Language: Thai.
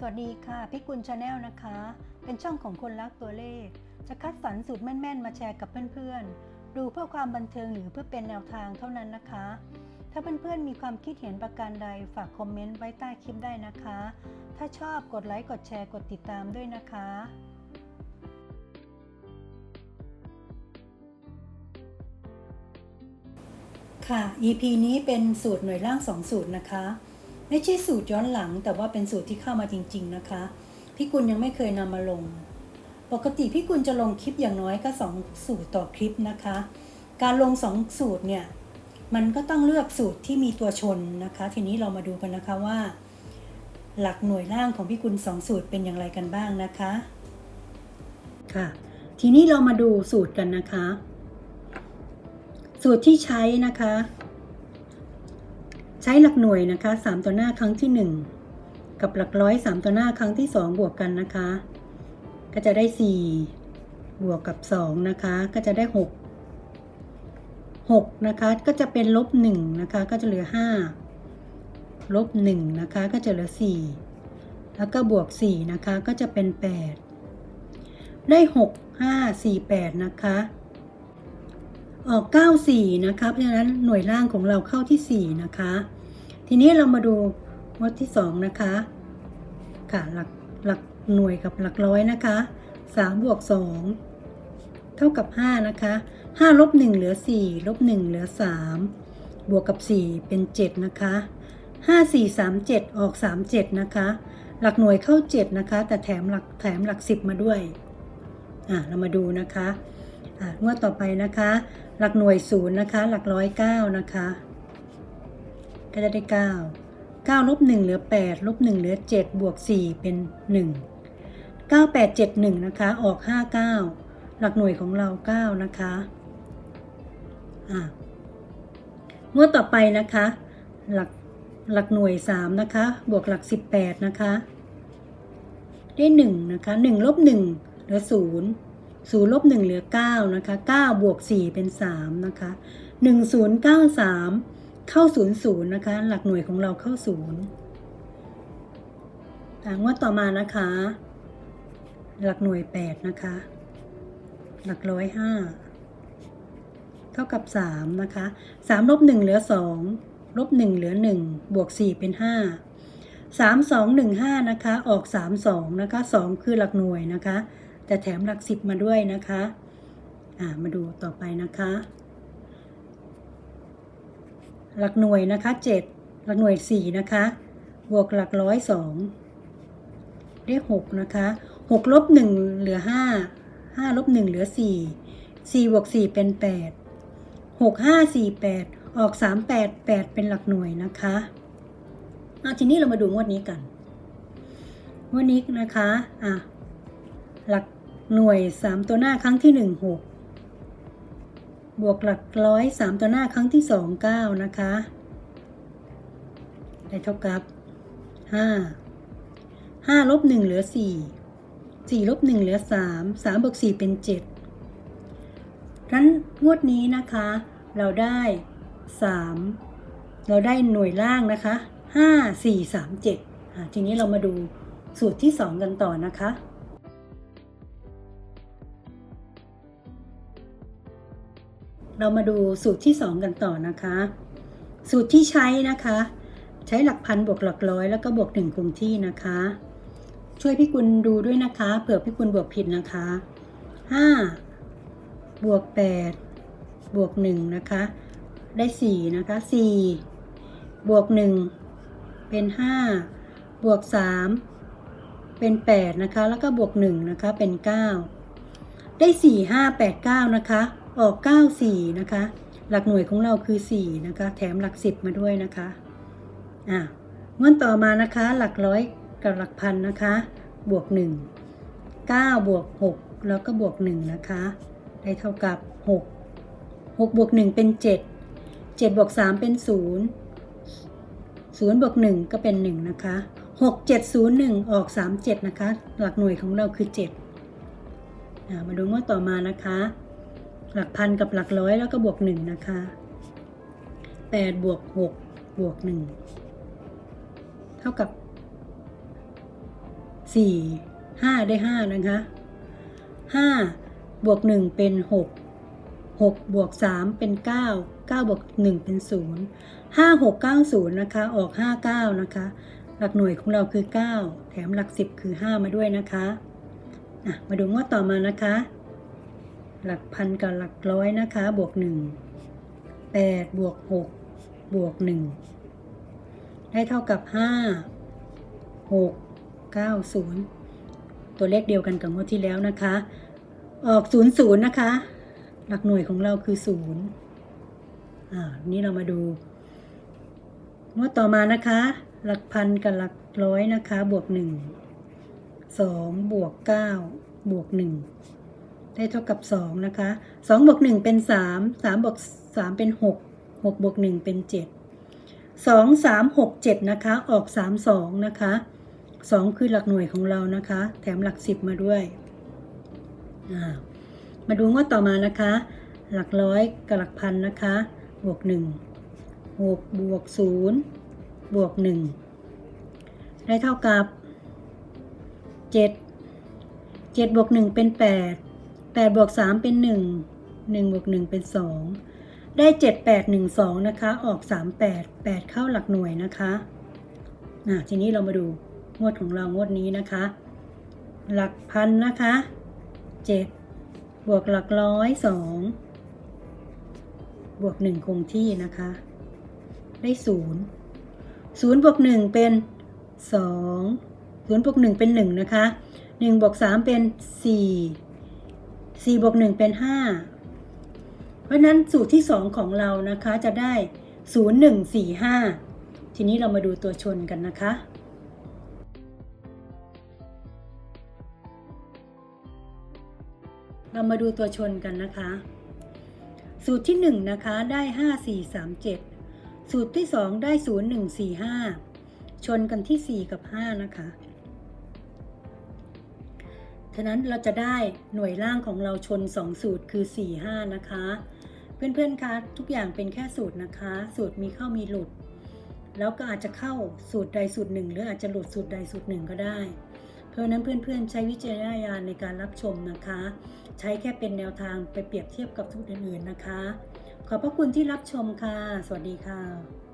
สวัสดีค่ะพิกุลชาแนลนะคะ เป็นช่องของคนรักตัวเลข จะคัดสรรสูตรแม่นๆ มาแชร์กับเพื่อนๆ ดูเพื่อความบันเทิงหรือเพื่อเป็นแนวทางเท่านั้นนะคะ ถ้าเพื่อนๆมีความคิดเห็นประการใดฝากคอมเมนต์ไว้ใต้คลิปได้นะคะ ถ้าชอบกดไลค์กดแชร์กดติดตามด้วยนะคะค่ะ EP นี้เป็นสูตรหน่วยล่าง 2 สูตรนะคะ ไม่ใช่สูตรย้อนหลัง แต่ว่าเป็นสูตรที่เข้ามาจริง ๆนะคะ พี่กุลยังไม่เคยนำมาลง ปกติพี่กุลจะลงคลิปอย่างน้อยก็ 2 สูตรต่อคลิปนะคะ การลง 2 สูตรเนี่ย มันก็ต้องเลือกสูตรที่มีตัวชนนะคะ ทีนี้เรามาดูกันนะคะว่า หลักหน่วยล่างของพี่กุล2 สูตรเป็นอย่างไรกันบ้างนะคะ ค่ะ ทีนี้เรามาดูสูตรกันนะคะ สูตรที่ใช้นะคะ ช้หลักหน่วยนะคะ 3ตัวหน้าครั้งที่ 1 กับหลักร้อย 3ตัวหน้าครั้งที่ 2 บวกกันนะคะ ก็จะได้ 4 บวกกับ 2 นะคะ ก็จะได้ 6 6 นะคะ ก็จะเป็นลบ1นะคะ ก็จะเหลือ 5 ลบ1นะคะ ก็จะเหลือ 4 แล้วก็บวก 4 นะคะ ก็จะเป็น 8 ได้ 6 5 4 8 นะคะออก 94 นะคะ เพราะฉะนั้นหน่วยล่างของเราเข้าที่ 4 นะคะ ทีนี้เรามาดูงวดที่ 2 นะคะ ค่ะหลักหลักหน่วยกับหลักร้อยนะคะ3บวก2เท่ากับ 5 นะคะ5ลบ1เหลือ4ลบ1เหลือ 3 บวกกับ 4 เป็น 7 นะคะ5 4 3 7 ออก 3 7 นะคะ หลักหน่วยเข้า 7 นะคะ แต่แถมหลักแถมหลัก 10 มาด้วยอะเรามาดูนะคะอะงวดต่อไปนะคะ หลักหน่วยศูนย์นะคะ หลักร้อยเก้านะคะ ก็จะได้เก้าเก้าลบหนึ่งเหลือแปดลบหนึ่งเหลือเจ็ดบวกสี่เป็นหนึ่งเก้าแปดเจ็ดหนึ่งนะคะ ออกห้าเก้าหลักหน่วยของเราเก้านะคะอะงวดต่อไปนะคะ หลักหลักหน่วยสามนะคะ บวกหลักสิบแปดนะคะ ได้หนึ่งนะคะหนึ่งลบหนึ่งเหลือศูนย์ศูนย์ลบหนึ่งเหลือเก้านะคะเก้าบวกสี่เป็นสามนะคะหนึ่งศูนย์ เข้าศูนย์ศูนย์นะคะ หลักหน่วยของเราเข้าศูนย์งวดต่อมานะคะ หลักหน่วยแปดนะคะ หลักร้อยห้าเท่ากับสามนะคะสามลบหนึ่งเหลือสองลบหนึ่งเหลือหนึ่งบวกสี่เป็นห้าสามสองหนึ่งห้านะคะ ออกสามสองนะคะสองคือหลักหน่วยนะคะ แต่แถมหลักสิบมาด้วยนะคะ อ่ามาดูต่อไปนะคะ หลักหน่วยนะคะเจ็ดหลักหน่วยสี่นะคะ บวกหลักร้อยสองได้หกนะคะหกลบหนึ่งเหลือห้าห้าลบหนึ่งเหลือสี่สี่บวกสี่เป็นแปดหกห้าสี่แปดออกสามแปดแปดเป็นหลักหน่วยนะคะเอาทีนี้เรามาดูงวดนี้กันงวดนี้นะคะอะหลักหน่วย 3 ตัวหน้าครั้งที่ 1 6 บวกหลักร้อย3ตัวหน้าครั้งที่2 9นะคะ ได้เท่ากับ5 5ลบ1เหลือ4 4ลบ1เหลือ3 3บวก4เป็น7นั้นงวดนี้นะคะ เราได้3เราได้หน่วยล่างนะคะ5 4 3 7ทีนี้เรามาดูสูตรที่2กันต่อนะคะ เรามาดูสูตรที่ 2 กันต่อนะคะ สูตรที่ใช้นะคะ ใช้หลักพันบวกหลักร้อยแล้วก็บวกหนึ่งคงที่นะคะ ช่วยพี่กุลดูด้วยนะคะเผื่อพี่กุลบวกผิดนะคะ 5 บวก 8 บวก1นะคะ ได้ 4 นะคะ 4 บวก 1 เป็น 5 บวก 3 เป็น 8 นะคะ แล้วก็บวก 1 นะคะ เป็น 9 ได้ 4 5 8 9 นะคะ ออก 9 4 นะคะ หลักหน่วยของเราคือ 4 นะคะ แถมหลัก 10 มาด้วยนะคะ อะงวดต่อมานะคะ หลักร้อยกับหลักพันนะคะ บวก 1 9 บวก 6 แล้วก็บวก 1 นะคะ ได้เท่ากับ 6 6 บวก 1 เป็น 7 7 บวก 3 เป็น 0 0 บวก 1 ก็เป็น 1 นะคะ 6 7 0 1 ออก 3 7 นะคะ หลักหน่วยของเราคือ7อ่ามาดูงวดต่อมานะคะ หลักพันกับหลักร้อยแล้วก็บวกหนึ่งนะคะแปดบวกหกบวกหนึ่งเท่ากับสี่ห้าได้ห้านะคะห้าบวกหนึ่งเป็นหกหกบวกสามเป็นเก้าเก้าบวกหนึ่งเป็นศูนย์ห้าหกเก้าศูนย์นะคะออกห้าเก้านะคะ หลักหน่วยของเราคือเก้าแถมหลักสิบคือห้ามาด้วยนะคะมาดูงวดต่อมานะคะ หลักพันกับหลักร้อยนะคะ บวกหนึ่งแปดบวกหกบวกหนึ่งได้เท่ากับห้าหกเก้าศูนย์ตัวเลขเดียวกันกับงวดที่แล้วนะคะ ออกศูนย์ศูนย์นะคะ หลักหน่วยของเราคือศูนย์อ่านี่เรามาดูงวดต่อมานะคะ หลักพันกับหลักร้อยนะคะ บวกหนึ่งสองบวกเก้าบวกหนึ่ง ได้เท่ากับสองนะคะสองบวกหนึ่งเป็นสามสามบวกสามเป็นหกหกบวกหนึ่งเป็นเจ็ดสองสามหกเจ็ดนะคะ ออกสามสองนะคะสองคือหลักหน่วยของเรานะคะ แถมหลักสิบมาด้วย มาดูงวดต่อมานะคะ หลักร้อยกับหลักพันนะคะ บวกหนึ่งหกบวกศูนย์บวกหนึ่งได้เท่ากับเจ็ดเจ็ดบวกหนึ่งเป็นแปดแปดบวกสามเป็นหนึ่งหนึ่งบวกหนึ่งเป็นสองได้เจ็ดแปดหนึ่งสองนะคะ ออกสามแปดแปดเข้าหลักหน่วยนะคะอะทีนี้เรามาดูงวดของเรางวดนี้นะคะ หลักพันนะคะเจ็ดบวกหลักร้อยสองบวกหนึ่งคงที่นะคะ ได้ศูนย์ศูนย์บวกหนึ่งเป็นสองศูนย์บวกหนึ่งเป็นหนึ่งนะคะหนึ่งบวกสามเป็นสี่ สี่บวกหนึ่งเป็นห้าเพราะนั้นสูตรที่สองของเรานะคะจะได้ศูนย์หนึ่งสี่ห้าทีนี้เรามาดูตัวชนกันนะคะเรามาดูตัวชนกันนะคะ สูตรที่ 1 นะคะได้ 5 4 3 7 สูตรที่ 2 ได้ 0 1 4 5 ชนกันที่ 4 กับ 5 นะคะ ฉะนั้นเราจะได้หน่วยล่างของเราชน 2 สูตรคือ 4 5 นะคะ เพื่อนๆคะทุกอย่างเป็นแค่สูตรนะคะ สูตรมีเข้ามีหลุด แล้วก็อาจจะเข้าสูตรใดสูตรหนึ่ง หรืออาจจะหลุดสูตรใดสูตรหนึ่งก็ได้ เพราะนั้นเพื่อนๆ ใช้วิจารณญาณในการรับชมนะคะ ใช้แค่เป็นแนวทางไปเปรียบเทียบกับสูตรอื่นๆนะคะ ขอบพระคุณที่รับชมค่ะ สวัสดีค่ะ